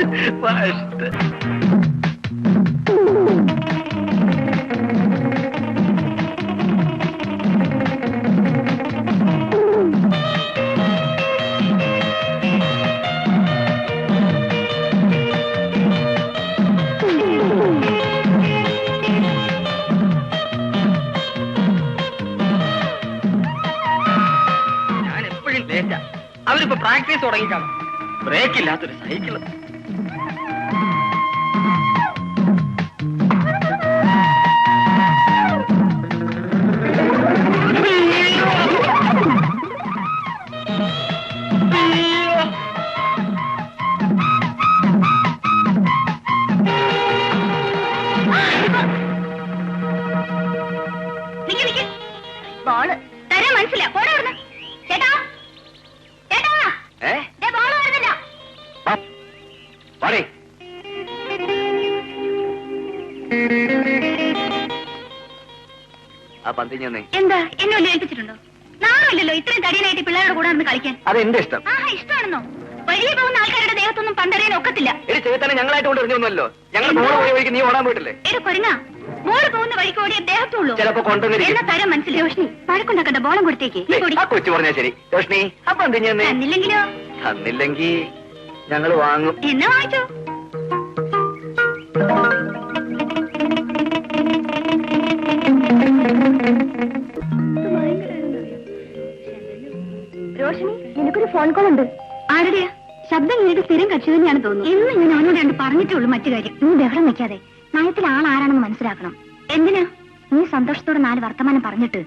അവരിപ്പോ പ്രാക്ടീസ് തുടങ്ങിക്കാണും. ബ്രേക്ക് ഇല്ലാത്തൊരു സൈക്കിൾ. പന്തി എന്താ? എന്നെ വല്ല ഏൽപ്പിച്ചിട്ടുണ്ടോ? നാളല്ലോ ഇത്രയും തടിയനായിട്ട് പിള്ളേരുടെ കൂടെ നടന്ന് കളിക്കാൻ. അത് എന്റെ ഇഷ്ടം. ആ ഇഷ്ടമാണെന്നോ? വഴിയെ പോകുന്ന ആൾക്കാരുടെ ദേഹത്തൊന്നും പണ്ടറിയാൻ ഒക്കത്തില്ല. എടി ചേത്തനെ ഞങ്ങളായിട്ട് കൊണ്ട് എറിഞ്ഞൊന്നുമല്ലോ ഞങ്ങൾ മോൾ പോയി വഴിക്ക് നീ ഓടാൻ പോയിട്ടില്ലേ? എടാ കൊരങ്ങ മോൾ പോകുന്ന വഴിക്ക് ഓടിയ ദേഹത്തുള്ളൂ. ചിലപ്പോ കൊണ്ടുവന്നിരിക്കും. എന്നാ തരം മനസ്സിലായി. റോഷ്നി പഴക്കുണ്ടാക്കണ്ട ബോളം കൊടുത്തേക്ക്. ആ കൊച്ചു പറഞ്ഞാ ശരി. തന്നില്ലെങ്കിലോ? ഞങ്ങൾ വാങ്ങും. എന്നാ വാങ്ങിച്ചോ? ഫോൺ കോൾ ഉണ്ട്. ആരുടെയാ? ശബ്ദം കേട്ട് സ്ഥിരം കക്ഷി തന്നെയാണ് തോന്നുന്നു. ഇന്ന് ഇങ്ങനെ അവനോട് രണ്ട് പറഞ്ഞിട്ടുള്ളൂ മറ്റു കാര്യം. നീ ബഹളം വെക്കാതെ. നയത്തിൽ ആൾ ആരാണെന്ന് മനസ്സിലാക്കണം. എന്തിനാ? നീ സന്തോഷത്തോടെ നാല് വർത്തമാനം പറഞ്ഞിട്ട്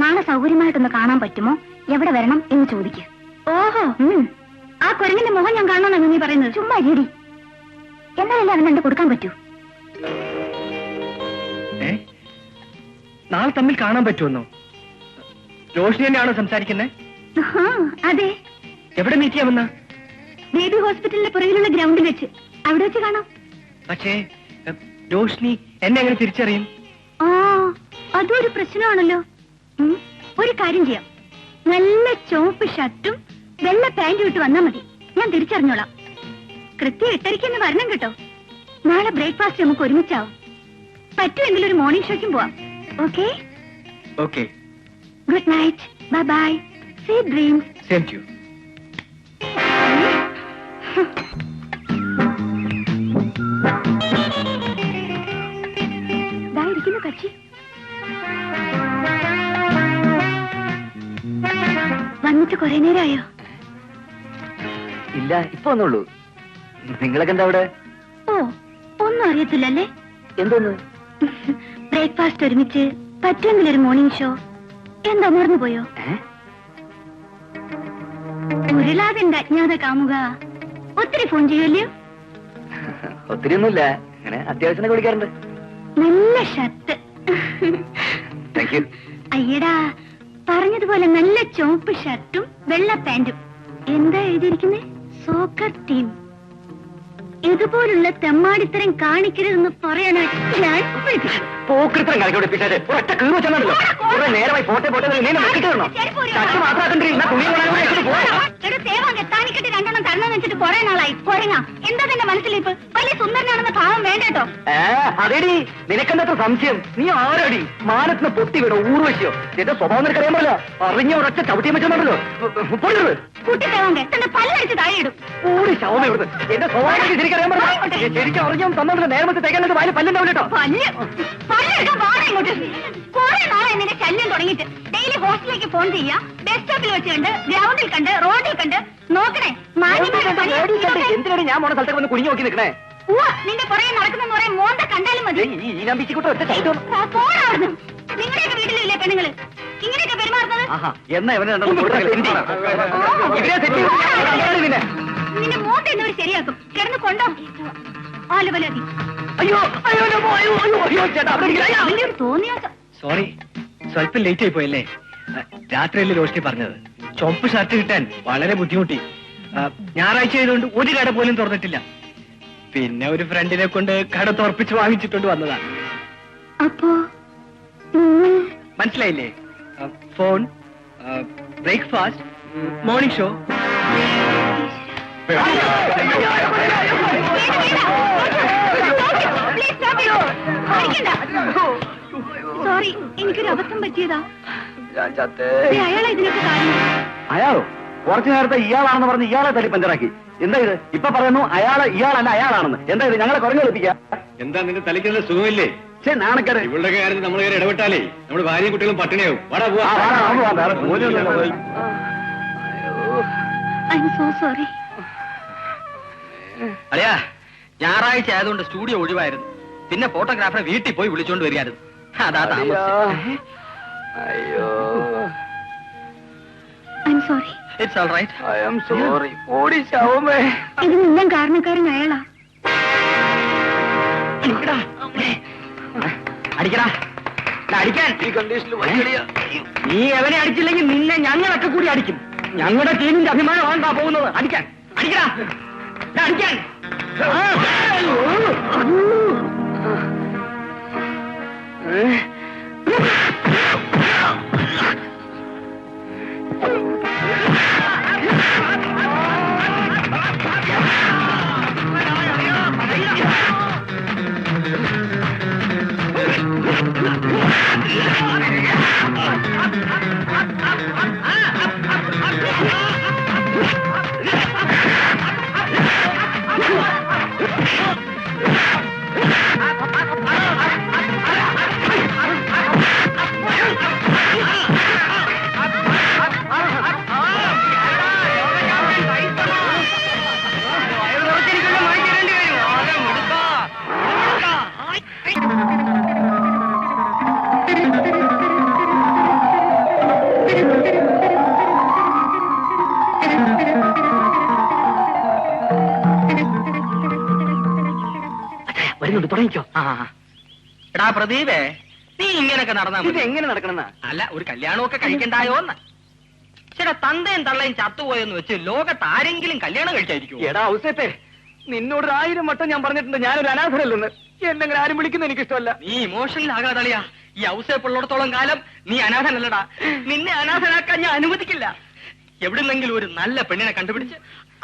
നാളെ സൗകര്യമായിട്ടൊന്ന് കാണാൻ പറ്റുമോ? എവിടെ വരണം എന്ന് ചോദിക്കുക ഓഹോ. ആ കുരങ്ങിന്റെ മുഖം ഞാൻ കാണണമെന്നാണ് നീ പറയുന്നത്? ചുമ്മാ രീതി എന്നാലല്ലേ അവൻ രണ്ട് കൊടുക്കാൻ പറ്റൂ? ഏ? നാളെ തമ്മിൽ കാണാൻ പറ്റുമെന്നോ? രോഷിനിയാണോ സംസാരിക്കുന്നത് അതെ. എവിടെ മീറ്റ് ചെയ്യാമെന്ന ബേബി ഹോസ്പിറ്റലിന്റെ പുറകിലുള്ള ഗ്രൗണ്ടിൽ വെച്ച്. അവിടെ വെച്ച് കാണാം. പക്ഷേ എ, എന്നെ എങ്ങനെ തിരിച്ചറിയും? ആ അതൊരു പ്രശ്നമാണല്ലോ. ഒരു കാര്യം ചെയ്യാം. നല്ല ചുവപ്പ് ഷർട്ടും വെള്ള പാന്റും ഇട്ട് വന്നാ മതി. ഞാൻ തിരിച്ചറിഞ്ഞോളാം. കൃത്യം എട്ടരയ്ക്ക് തന്നെ വരണം കേട്ടോ. നാളെ ബ്രേക്ക്ഫാസ്റ്റ് നമുക്ക് ഒരുമിച്ചാവും. പറ്റുമെങ്കിൽ ഒരു മോർണിംഗ് ഷോയ്ക്കും പോവാം. Okay okay good night bye bye see dreams thank to ഇരിക്കുന്നു കച്ചി. വന്നിട്ട് കുറെ നേരമായോ? ഇല്ല ഇപ്പൊ ഒന്നുള്ളൂ നിങ്ങളൊക്കെ എന്താ അവിടെ? ഓ ഒന്നും അറിയത്തില്ലല്ലേ? എന്തോന്ന്? ബ്രേക്ക്ഫാസ്റ്റ് ഒരുമിച്ച് പറ്റുമെങ്കിൽ ഒരു മോർണിംഗ് ഷോ എന്താ മറന്നു പോയോ? ഉരുളാതിന്റെ അജ്ഞാത കാമുക? ഒത്തിരി ഫോൺ ചെയ്യുമല്ലോ ഒത്തിരി ഒന്നുമില്ല അങ്ങനെ അത്യാവശ്യം വിളിക്കാറുണ്ട്. നല്ല ഷർട്ട് താങ്ക് യു അയ്യടാ പറഞ്ഞതുപോലെ നല്ല ചുവപ്പ് ഷർട്ടും വെള്ള പാന്റും എന്താ എഴുതിയിരിക്കുന്നേ? സോക്കർ ടീം ഇതുപോലുള്ള തെമ്മാടിത്തരം കാണിക്കരുതെന്ന് പറയാനായിട്ട് ഞാൻ വിളിപ്പിച്ചു പോക്കൃത്തരം കളിക്കോടെ പിറ്റേ ഒറ്റ കീറ് വെച്ചാണല്ലോ കുറെ നേരമായി പോട്ടെ പോട്ടെ നീ നോക്കിട്ട് വരണോ ചട്ടി മാത്രമാക്കണ്ടി എന്നാ തുണി അതേടി. നിനക്കെന്തത്ര സംശയം? നീ ആരടി? മാനത്തിന് പൊട്ടി വിടോ ഊർവശിയോ. എന്റെ സ്വഭാവം നിനക്ക് അറിയാൻ പറ്റില്ല അറിഞ്ഞ ഒരൊറ്റ ചവിട്ടിയും വെച്ചോണ്ടല്ലോ കൂടി ശവം ഇവിടുന്ന്. എന്റെ സ്വഭാവം ശരിക്കും അറിയാൻ പറ്റില്ല ശരിക്കും അറിഞ്ഞോ തന്നോണ്ടല്ലോ നേരത്തെ തേക്കാനത് വാൽ പല്ലുണ്ടാവില്ല കേട്ടോ നിന്റെ ശല്യം തുടങ്ങിയിട്ട്. ഡെയിലി ഹോസ്റ്റലിലേക്ക് ഫോൺ ചെയ്യാ. ബസ് സ്റ്റോപ്പിൽ വെച്ച് കണ്ട് ഗ്രൗണ്ടിൽ കണ്ട് റോഡിൽ കണ്ട് നോക്കണേ എന്തിനാണ് ഞാൻ മോണ സ്ഥലത്തേക്ക് വന്ന് കുഞ്ഞു നോക്കി നിൽക്കണേ? നിന്റെ പുറകെ നടക്കുന്ന മോന്ത കണ്ടാലും മതി. നിങ്ങളുടെയൊക്കെ വീട്ടിലില്ലേ പെണ്ണുങ്ങൾ? ഇങ്ങനെയൊക്കെ പെരുമാറുന്നത്? എന്നാ ഇവനെ നിന്നെ മോന്ത എന്നവർ ശരിയാക്കും. കിടന്ന് കൊണ്ടോ. ആലുവലതി. അയ്യോ അയ്യോ അയ്യോ അയ്യോ ചേട്ടാ. സോറി സ്വല്പം ലേറ്റ് ആയി പോയല്ലേ രാത്രിയല്ലേ റോഷ്നി പറഞ്ഞത് ചുവപ്പ് ഷർട്ട് കിട്ടാൻ വളരെ ബുദ്ധിമുട്ടി ഞായറാഴ്ച ആയതുകൊണ്ട് ഒരു കട പോലും തുറന്നിട്ടില്ല പിന്നെ ഒരു ഫ്രണ്ടിനെ കൊണ്ട് കട തുറപ്പിച്ച് വാങ്ങിച്ചിട്ടുണ്ട് വന്നതാ അപ്പോ മനസ്സിലായില്ലേ phone breakfast morning show sorry എനിക്കൊരു അബദ്ധം പറ്റിയതാ. ഞാൻ ചത്തേ. ദേ, അയാളാ ഇതിനൊക്കെ കാരണം അയാളോ? കുറച്ചു നേരത്തെ ഇയാളാണെന്ന് പറഞ്ഞ് ഇയാളെ തല്ലി പഞ്ചറാക്കി. എന്താ ഇത്? ഇപ്പൊ പറയുന്നു അയാൾ ഇയാളല്ല അയാളാണെന്ന്. എന്താ ഇത്? ഞങ്ങളെ കുറഞ്ഞു കളിപ്പിക്കാം? എന്താ നിന്റെ തലയ്ക്കുള്ള സുഖമില്ലേ? ശരി നാണക്കാര് ഇവളുടെ കാര്യത്തിൽ നമ്മൾ കയറി ഇടപെട്ടാലേ നമ്മുടെ ഭാര്യയും കുട്ടികളും പട്ടിണിയാവും. വാടാ പോവാ. ഞായറാഴ്ച ആയതുകൊണ്ട് സ്റ്റുഡിയോ ഒഴിവായിരുന്നു. പിന്നെ ഫോട്ടോഗ്രാഫറെ വീട്ടിൽ പോയി വിളിച്ചോണ്ട് വരികയായിരുന്നു. അതാ താമസം. അയ്യോ. Sorry it's all right I'm sorry ഓടി ശവമേ ഇതിനെല്ലാം കാരണക്കാരൻ അയാളാ. അടിക്കടാ. അടിക്കാൻ. ഈ കണ്ടീഷനിൽ നീ എവനെ അടിച്ചില്ലെങ്കിൽ നിന്നെ ഞങ്ങളൊക്കെ കൂടി അടിക്കും. ഞങ്ങളുടെ ടീമിന്റെ അഭിമാനമാണ്ടാ പോകുന്നത്. അടിക്കാൻ. അടിക്കടാ. അടിക്കാൻ. ആ. എടാ പ്രദീപേ നീ ഇങ്ങനെയൊക്കെ നടന്നാ ഇത് മതി. എങ്ങനെ നടക്കണെന്നാ? അല്ല ഒരു കല്യാണമൊക്കെ കഴിക്കണ്ടായോ എന്ന് ചേട്ടാ തന്തയും തള്ളയും ചത്തുപോയെന്ന് വെച്ച് ലോകത്ത് ആരെങ്കിലും കല്യാണം കഴിച്ചായിരിക്കും എടാ ഔസേപ്പേ നിന്നോട് ഒരു ആയിരം വട്ടം ഞാൻ പറഞ്ഞിട്ടുണ്ട്. ഞാനൊരു അനാഥരല്ലെന്ന് എന്നെങ്ങനെ ആരും വിളിക്കുന്ന എനിക്കിഷ്ടമല്ല. നീ ഇമോഷണൽ ആകാതളിയാ ഈ ഔസേപ്പുള്ളിടത്തോളം കാലം നീ അനാഥനല്ലടാ. നിന്നെ അനാഥനാക്കാൻ ഞാൻ അനുവദിക്കില്ല. എവിടുന്നെങ്കിലും ഒരു നല്ല പെണ്ണിനെ കണ്ടുപിടിച്ച്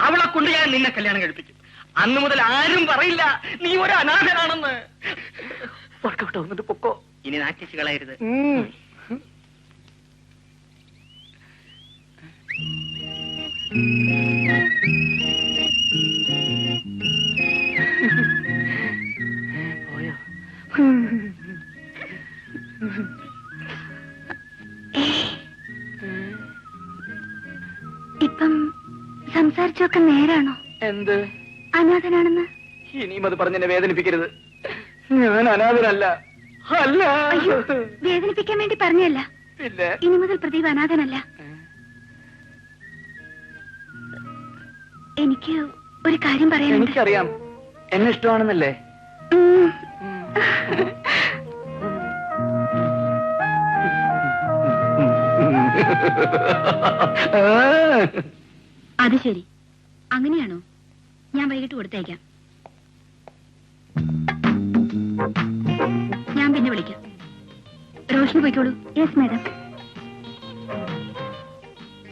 അവളെ കൊണ്ട് ഞാൻ നിന്നെ കല്യാണം കഴിപ്പിക്കും. അന്ന് മുതൽ ആരും പറയില്ല. നീ ഒരു അനാഥനാണെന്ന്. വർക്കൗട്ട് ആവുന്നുണ്ട് പൊക്കോ. ഇനി നാറ്റിച്ച് കളയരുത്. ഇപ്പം സംസാരിച്ചൊക്കെ നേരാണോ? എന്ത്? അനാഥനാണെന്ന്? ഇനിയും അത് പറഞ്ഞെന്നെ വേദനിപ്പിക്കരുത്. ഞാൻ അനാഥനല്ല. അല്ല. അയ്യോ വേദനിപ്പിക്കാൻ വേണ്ടി പറഞ്ഞല്ല പിന്നെ? ഇനി മുതൽ പ്രദീപ് അനാഥനല്ല. എനിക്ക് ഒരു കാര്യം പറയാനുണ്ട്. എനിക്കറിയാം. എന്നെ ഇഷ്ടമാണെന്നല്ലേ? ഉം. അത് ശരി. അങ്ങനെയാണോ? ഞാൻ വൈകിട്ട് കൊടുത്തേക്കാം ഞാൻ പിന്നെ വിളിക്കാം. റോഷിനി പോയിക്കോളൂ. യെസ് മാഡം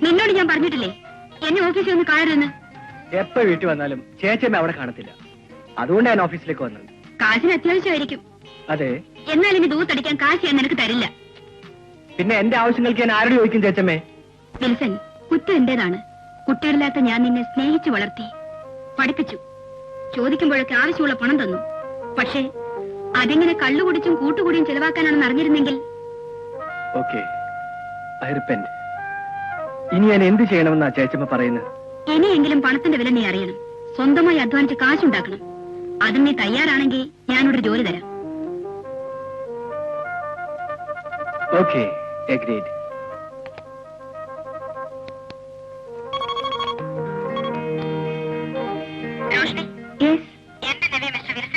നിന്നോട് ഞാൻ പറഞ്ഞിട്ടില്ലേ? എന്നെ ഓഫീസിൽ ഒന്ന് കാണരുതെന്ന്. എപ്പോ വീട്ടിൽ വന്നാലും ചേച്ചമ്മ അവിടെ കാണത്തില്ല. അതുകൊണ്ട് ഞാൻ ഓഫീസിലേക്ക് വന്നത്. കാശിന് അത്യാവശ്യമായിരിക്കും. അതെ. എന്നാൽ ഇനി ദൂത്തടിക്കാൻ കാശ് ഞാൻ നിനക്ക് തരില്ല. പിന്നെ എന്റെ ആവശ്യങ്ങൾക്ക് ഞാൻ ആരോട് ചോദിക്കും ചേച്ചമ്മേ? വിൽസൺ കുറ്റം എന്റേതാണ്. കുട്ടികളില്ലാത്ത ഞാൻ നിന്നെ സ്നേഹിച്ചു വളർത്തി. പഠിപ്പിച്ചു. ചോദിക്കുമ്പോഴൊക്കെ ആവശ്യമുള്ള പണം തന്നു. പക്ഷേ അതെങ്ങനെ കള്ളുകുടിച്ചും കൂട്ടുകൂടിയും ചെലവാക്കാനാണെന്ന് അറിഞ്ഞിരുന്നെങ്കിൽ? ഓക്കെ. ഐ റിപ്പന്റ് ഇനി ഞാൻ എന്ത് ചെയ്യണമെന്നാ ചേച്ചമ്മ പറയുന്നത്? ഇനിയെങ്കിലും പണത്തിന്റെ വില നീ അറിയണം. സ്വന്തമായി അധ്വാനിച്ച് കാശുണ്ടാക്കണം. അതിന് നീ തയ്യാറാണെങ്കിൽ ഞാനൊരു ജോലി തരാം. ഓക്കെ എഗ്രീഡ്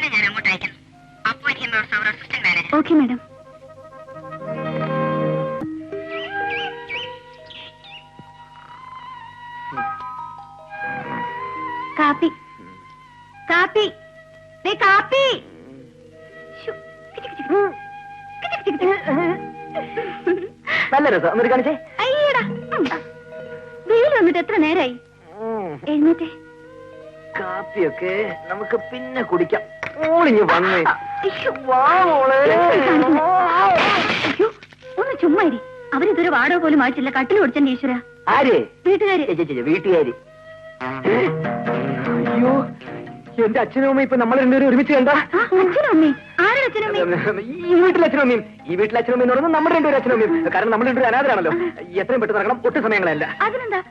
ഞാൻ അങ്ങോട്ട് കാപ്പി. കാപ്പി. ദേ കാപ്പി. നല്ല രസം. എന്നിട്ട് കാണിച്ചേ. പിന്നെ കുടിക്കാം. ഓളിഞ്ഞ് വന്നേ. ഒന്ന് ചുമ്മാ ഇരി. അവരിതൊരു വാടക പോലും ആയിട്ടില്ല. കട്ടിൽ ഓടിച്ചെന്റെ ഈശ്വര. ആര്? വീട്ടുകാര്. വീട്ടുകാരി. എന്റെ അച്ഛനും അമ്മയും ഇപ്പൊ നമ്മൾ രണ്ടുപേരും ഒരുമിച്ച് കണ്ട? ഈ വീട്ടിലെ അച്ഛനും അമ്മയും. ഈ വീട്ടിലെ അച്ഛനും അമ്മയും എന്ന് പറയുന്നത് നമ്മുടെ രണ്ടുപേരും അച്ഛനും അമ്മയും. കാരണം നമ്മൾ രണ്ടുപേരും അനാഥരാണല്ലോ. എത്രയും പെട്ടെന്ന് നടക്കണം ഒട്ടും സമയങ്ങളല്ല. അതിനെന്താ?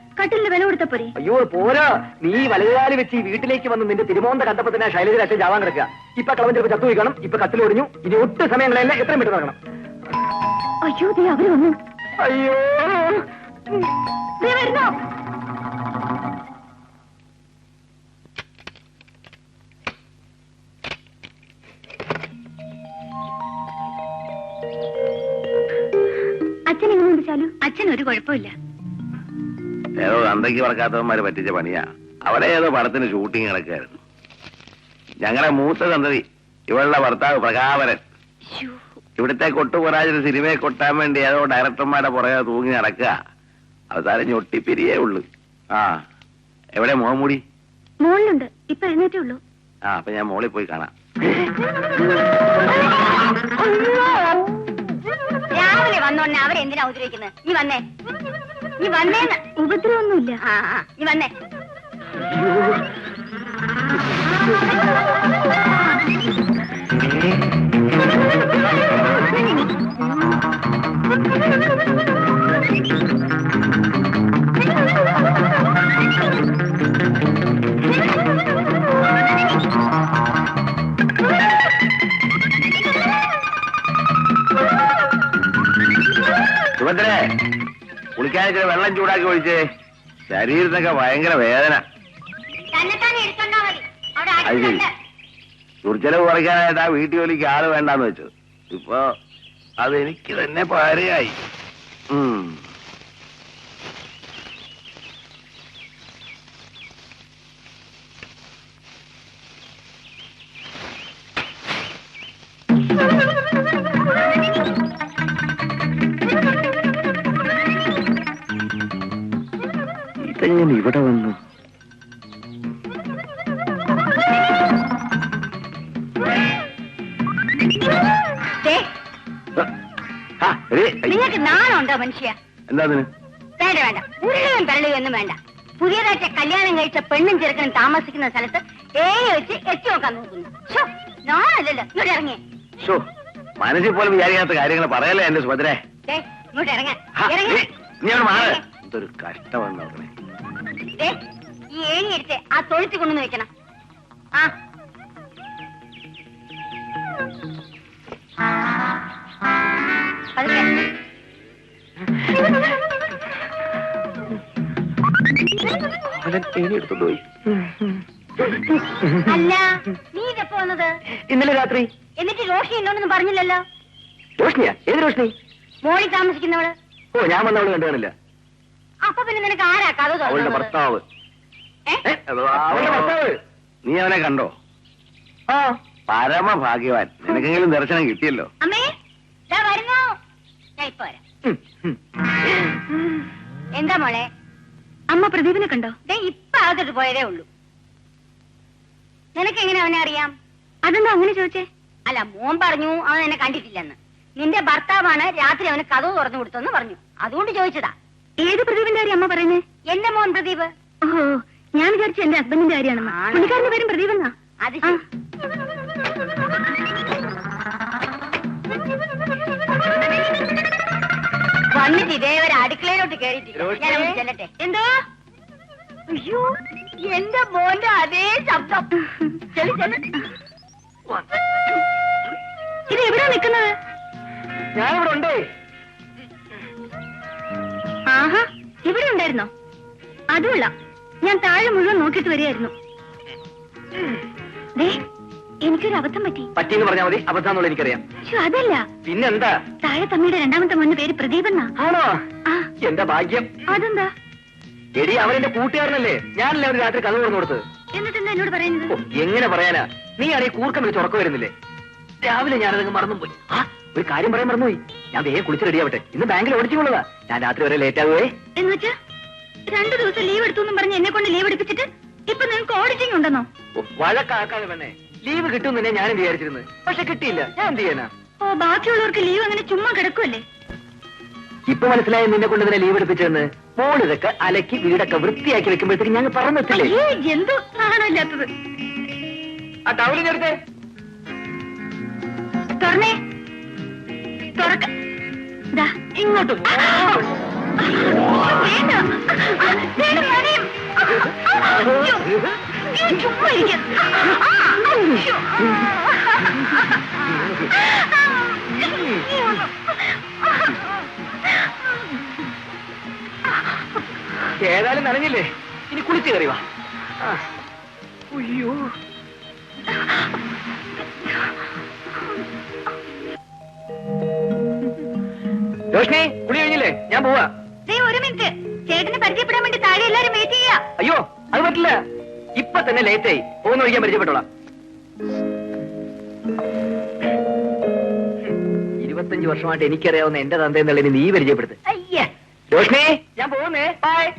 വില കൊടുത്ത പോരെ? അയ്യോ പോരാ. നീ വലതുകാലി വെച്ച് ഈ വീട്ടിലേക്ക് വന്ന് നിന്റെ തിരുമോന്ത കണ്ടപ്പോ തന്നെ ശൈലജ അച്ഛൻ ജാവാൻ കിടക്കുക. ഇപ്പൊ കളവൻ ചിലപ്പോ ചത്തു വയ്ക്കണം ഇപ്പൊ കത്തിൽ ഒടിഞ്ഞു. ഇനി ഒട്ടും സമയങ്ങളല്ല. എത്രയും പെട്ടെന്ന് നടക്കണം അയ്യോ അവർ വന്നു. അയ്യോ. വരുന്നു? ഒരു കുഴപ്പമില്ല. ഏതോ അന്തയ്ക്ക് പറക്കാത്തവന്മാര് പറ്റിച്ച പണിയാ. അവിടെ ഏതോ പടത്തിന് ഷൂട്ടിംഗ് നടക്കായിരുന്നു. ഞങ്ങളുടെ മൂത്ത സന്തതി ഇവളുടെ ഭർത്താവ് പ്രകാപരൻ. ഇവിടുത്തെ കൊട്ടുപൊരാജന സിനിമയെ കൊട്ടാൻ വേണ്ടി ഏതോ ഡയറക്ടർമാരുടെ പുറകെ തൂങ്ങി നടക്കുക. അവസാനം ഞൊട്ടിപ്പിരിയേ ഉള്ളു. ആ എവിടെ മുഖംമൂടി മോളിലുണ്ട്. ഇപ്പൊ എഴുന്നേറ്റേ ഉള്ളൂ. ആ അപ്പൊ ഞാൻ മോളിൽ പോയി കാണാം. രാവിലെ വന്നോണ്ടേ അവരെന്തിനാ ഉപദ്രവിക്കുന്നത് നീ വന്നേ. നീ വന്നേ ഉപദ്രവൊന്നുമില്ല ആ ആ, നീ വന്നേ. ഒഴിച്ചേ ശരീരത്തൊക്കെ ഭയങ്കര വേദന. അത് ശരി. ദുർജലവ് കുറയ്ക്കാനായിട്ട് ആ വീട്ടു ജോലിക്ക് ആൾ വേണ്ടാന്ന് വെച്ചു ഇപ്പൊ അതെനിക്ക് തന്നെ പാരയായി ഉം. താമസിക്കുന്ന സ്ഥലത്ത് ഏഴ് വെച്ച് എത്തി നോക്കാൻ നോക്കുന്നു. ഇങ്ങോട്ട് മനസ്സിൽ പോലും വിചാരിക്കാത്ത കാര്യങ്ങൾ പറയല്ലേ എന്റെ സുഭദ്രേ? ഇങ്ങോട്ട് ഇറങ്ങാൻ എന്തൊരു കഷ്ടമാണ് നോക്കണേ. ഈ ഏണി എടുത്ത് ആ തൊഴുത്തി കൊണ്ടുവന്ന് വെക്കണം. ആ. പതുക്കെ. അവൻ ഏണി എടുത്തോണ്ട് പോയി. അല്ല നീ ഇതെപ്പോ വന്നത്? ഇന്നലെ രാത്രി. എന്നിട്ട് റോഷി എന്നോടൊന്നും പറഞ്ഞില്ലല്ലോ? രോഷ്ണിയാ ഏത് രോഷ്ണി മോളി താമസിക്കുന്നവൾ. ഓ ഞാൻ വന്നവൾ കണ്ടു കാണില്ല അപ്പൊ പിന്നെ നിനക്ക് ആരാ കഥ അവളുടെ ഭർത്താവ്. അവളുടെ ഭർത്താവ്. നീ അവനെ കണ്ടോ? ആ. പരമഭാഗ്യവാൻ. നിനക്കെങ്കിലും ദർശനം കിട്ടിയല്ലോ. അമ്മേ വരുന്നോ. ഞാൻ ഇപ്പൊ വരാം. എന്താ മോളെ? അമ്മ പ്രദീപിനെ കണ്ടോ? ഇപ്പൊ അകത്തോട്ട് പോയതേ ഉള്ളൂ. നിനക്ക് എങ്ങനെ അവനെ അറിയാം? അതെന്താ അങ്ങനെ ചോദിച്ചേ? അല്ല മോൻ പറഞ്ഞു അവൻ എന്നെ കണ്ടിട്ടില്ലെന്ന്. നിന്റെ ഭർത്താവാണ് രാത്രി അവന് കഥ തുറന്നു കൊടുത്തെന്ന് പറഞ്ഞു. അതുകൊണ്ട് ചോദിച്ചതാ. ഏത് പ്രദീപിന്റെ കാര്യം അമ്മ പറയുന്നേ? എന്റെ മോൻ പ്രദീപ്. ഓഹോ ഞാൻ വിചാരിച്ചു എന്റെ ഹസ്ബൻഡിന്റെ കാര്യമാണ് പുള്ളിക്കാരന്റെ പേരും പ്രദീപ് എന്നാ അത് വന്നിട്ട് ഇതേവരെ അടുക്കളയിലോട്ട് കയറിയിട്ടില്ല ചെല്ലട്ടെ. എന്തോ? അയ്യോ എന്റെ മോന്റെ അതേ ശബ്ദം. ചെല്ലു ചെല്ലു. ഇത് എവിടെ നിൽക്കുന്നത്? ഞാനിവിടെ ഉണ്ട്. ആഹാ ഇവിടെ ഉണ്ടായിരുന്നോ? അതുമല്ല ഞാൻ താഴെ മുഴുവൻ നോക്കിയിട്ട് വരികയായിരുന്നു. ദേ, എനിക്കൊരു അബദ്ധം പറ്റി. പറ്റി എന്ന് പറഞ്ഞാൽ മതി. അബദ്ധം എനിക്കറിയാം. അതല്ല. പിന്നെന്താ? താഴെ തമ്മിയുടെ രണ്ടാമത്തെ മോന്റെ പേര് പ്രദീപ് എന്നാ. ആണോ? എന്താ എന്റെ ഭാഗ്യം? അതെന്താ? എടി അവൻ എന്റെ കൂട്ടുകാരനല്ലേ? ഞാനല്ലേ അവന് രാത്രി കഥ തുറന്നു കൊടുത്തത്? എന്നിട്ട് എന്താ എന്നോട് പറയുന്നത്? എങ്ങനെ പറയാനാ? നീ ആണെങ്കിൽ കൂർക്കം വിളിച്ച് ഉറക്കം വരുന്നില്ലേ? രാവിലെ ഞാനതങ്ങ് മറന്നുപോയി. ആ ഒരു കാര്യം പറയാൻ മറന്നുപോയി. ഞാൻ വേഗം കുളിച്ച് റെഡിയാവട്ടെ ഇന്ന് ബാങ്കിൽ ഓടിച്ചുകൊള്ളതാ ഞാൻ രാത്രി വരെ ലേറ്റ് ആകുവേ. എന്നുവെച്ചാ രണ്ടു ദിവസം ലീവ് എടുത്തു എന്നും പറഞ്ഞ് എന്നെ കൊണ്ട് ലീവ് എടുപ്പിച്ചിട്ട് ഇപ്പൊ നിങ്ങൾക്ക് ഓഡിറ്റിംഗ് ഉണ്ടെന്നോ? വഴക്കാക്കാതെ പെണ്ണെ. ലീവ് കിട്ടും തന്നെ ഞാനും വിചാരിച്ചിരുന്നു പക്ഷെ കിട്ടിയില്ല. ഞാൻ എന്ത് ചെയ്യാനാ? ഓ ബാക്കിയുള്ളവർക്ക് ലീവ് അങ്ങനെ ചുമ്മാ കിടക്കുമല്ലേ ഇപ്പൊ മനസ്സിലായി നിന്നെ കൊണ്ട് തന്നെ ലീവ് എടുപ്പിച്ചെന്ന് മോൾ ഇതൊക്കെ അലക്കി വീടൊക്കെ വൃത്തിയാക്കി വെക്കുമ്പോഴത്തേക്ക് ഞങ്ങൾ പറഞ്ഞെത്തില്ലേ അയ്യേ എന്തോ നാണമില്ലാത്തത് ആ ടവൽ ചേർത്തേ തുറന്നേ. തുറക്ക. ദാ, ഇങ്ങോട്ട് വേണ്ട. വേണ്ട നനയും. അയ്യോ, അയ്യോ, ചുമ്മാ ഇരിക്ക്. ഏതായാലും നനഞ്ഞില്ലേ? ഇനി കുളിച്ച് കയറി വാ. അയ്യോ. രോഷ്ണി കുളി കഴിഞ്ഞില്ലേ? ഞാൻ പോവാ. ദേ, ഒരു മിനിറ്റ്. ചേട്ടനെ പരിചയപ്പെടാൻ വേണ്ടി താഴെ എല്ലാരും വെയിറ്റ് ചെയ്യാ. അയ്യോ അത് പറ്റില്ല. ഇപ്പൊ തന്നെ ലേറ്റായി ആയി. പോകുന്ന ഒഴിക്കാൻ പരിചയപ്പെട്ടോളാം. ഇരുപത്തഞ്ച് വർഷമായിട്ട് എനിക്കറിയാവുന്ന എന്റെ തന്ത എന്നുള്ളതിന് നീ പരിചയപ്പെടുത്ത്. അയ്യേ. രോഷ്ണി ഞാൻ പോകുന്നേ. ബൈ